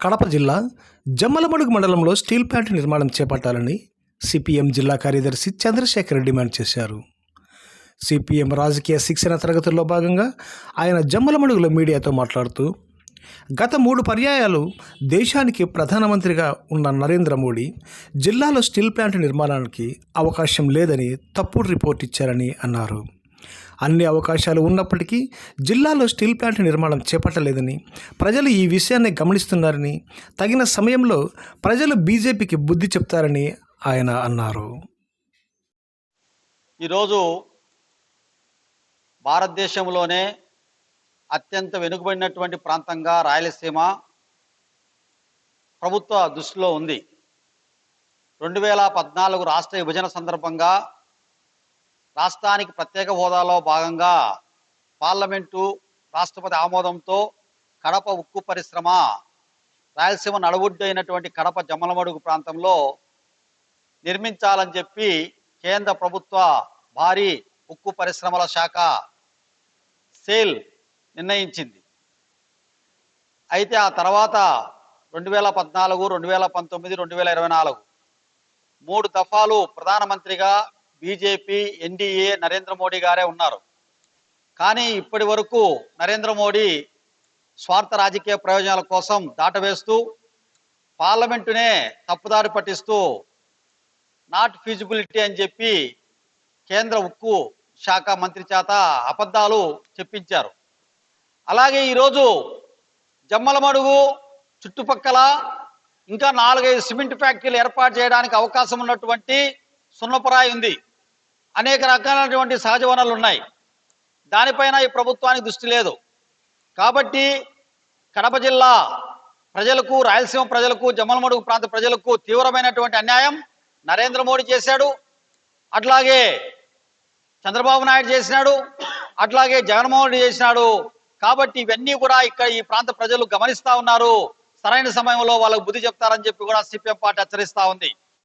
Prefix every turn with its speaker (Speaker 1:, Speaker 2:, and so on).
Speaker 1: కడప జిల్లా జమ్మలమడుగు మండలంలో steel plant నిర్మాణం చేపట్టాలని సిపిఎం జిల్లా కార్యదర్శి చంద్రశేఖర్ డిమాండ్ చేశారు. సిపిఎం రాజకీయ శిక్షణ తరగతుల్లో భాగంగా ఆయన జమ్మలమడుగులో మీడియాతో మాట్లాడుతూ గత మూడు పర్యాయాలు దేశానికి ప్రధానమంత్రిగా ఉన్న నరేంద్ర మోడీ జిల్లాలో స్టీల్ ప్లాంట్ నిర్మాణానికి అవకాశం లేదని తప్పుడు రిపోర్ట్ ఇచ్చారని అన్నారు. అన్ని అవకాశాలు ఉన్నప్పటికీ జిల్లాలో స్టీల్ ప్లాంట్ నిర్మాణం చేపట్టలేదని ప్రజలు ఈ విషయాన్ని గమనిస్తున్నారని తగిన సమయంలో ప్రజలు బీజేపీకి బుద్ధి చెప్తారని ఆయన అన్నారు.
Speaker 2: ఈరోజు భారతదేశంలోనే అత్యంత వెనుకబడినటువంటి ప్రాంతంగా రాయలసీమ ప్రభుత్వ దృష్టిలో ఉంది. రెండు వేల పద్నాలుగు రాష్ట్ర విభజన సందర్భంగా రాష్ట్రానికి ప్రత్యేక హోదాలో భాగంగా పార్లమెంటు రాష్ట్రపతి ఆమోదంతో కడప ఉక్కు పరిశ్రమ రాయలసీమ నడుబొడ్డు కడప జమ్మలమడుగు ప్రాంతంలో నిర్మించాలని చెప్పి కేంద్ర ప్రభుత్వ భారీ ఉక్కు పరిశ్రమల శాఖ సేల్ నిర్ణయించింది. అయితే ఆ తర్వాత రెండు వేల పద్నాలుగు రెండు వేల పంతొమ్మిది రెండు వేల ఇరవై నాలుగు మూడు దఫాలు ప్రధానమంత్రిగా బీజేపీ ఎన్డీఏ నరేంద్ర మోడీ గారే ఉన్నారు. కానీ ఇప్పటి వరకు నరేంద్ర మోడీ స్వార్థ రాజకీయ ప్రయోజనాల కోసం దాటవేస్తూ పార్లమెంటునే తప్పుదారి పట్టిస్తూ నాట్ ఫీజిబిలిటీ అని చెప్పి కేంద్ర ఉక్కు శాఖ మంత్రి చేత అబద్ధాలు చెప్పించారు. అలాగే ఈరోజు జమ్మలమడుగు చుట్టుపక్కల ఇంకా నాలుగైదు సిమెంట్ ఫ్యాక్టరీలు ఏర్పాటు చేయడానికి అవకాశం ఉన్నటువంటి సున్నపరాయి ఉంది. అనేక రకాలైనటువంటి సహజ వనరులు ఉన్నాయి. దానిపైన ఈ ప్రభుత్వానికి దృష్టి లేదు. కాబట్టి కడప జిల్లా ప్రజలకు రాయలసీమ ప్రజలకు జమ్మలమడుగు ప్రాంత ప్రజలకు తీవ్రమైనటువంటి అన్యాయం నరేంద్ర మోడీ చేశాడు. అట్లాగే చంద్రబాబు నాయుడు చేసినాడు. అట్లాగే జగన్మోహన్ రెడ్డి చేసినాడు. కాబట్టి ఇవన్నీ కూడా ఇక్కడ ఈ ప్రాంత ప్రజలు గమనిస్తా ఉన్నారు. సరైన సమయంలో వాళ్ళకు బుద్ధి చెప్తారని చెప్పి కూడా సిపిఎం పార్టీ హెచ్చరిస్తా ఉంది.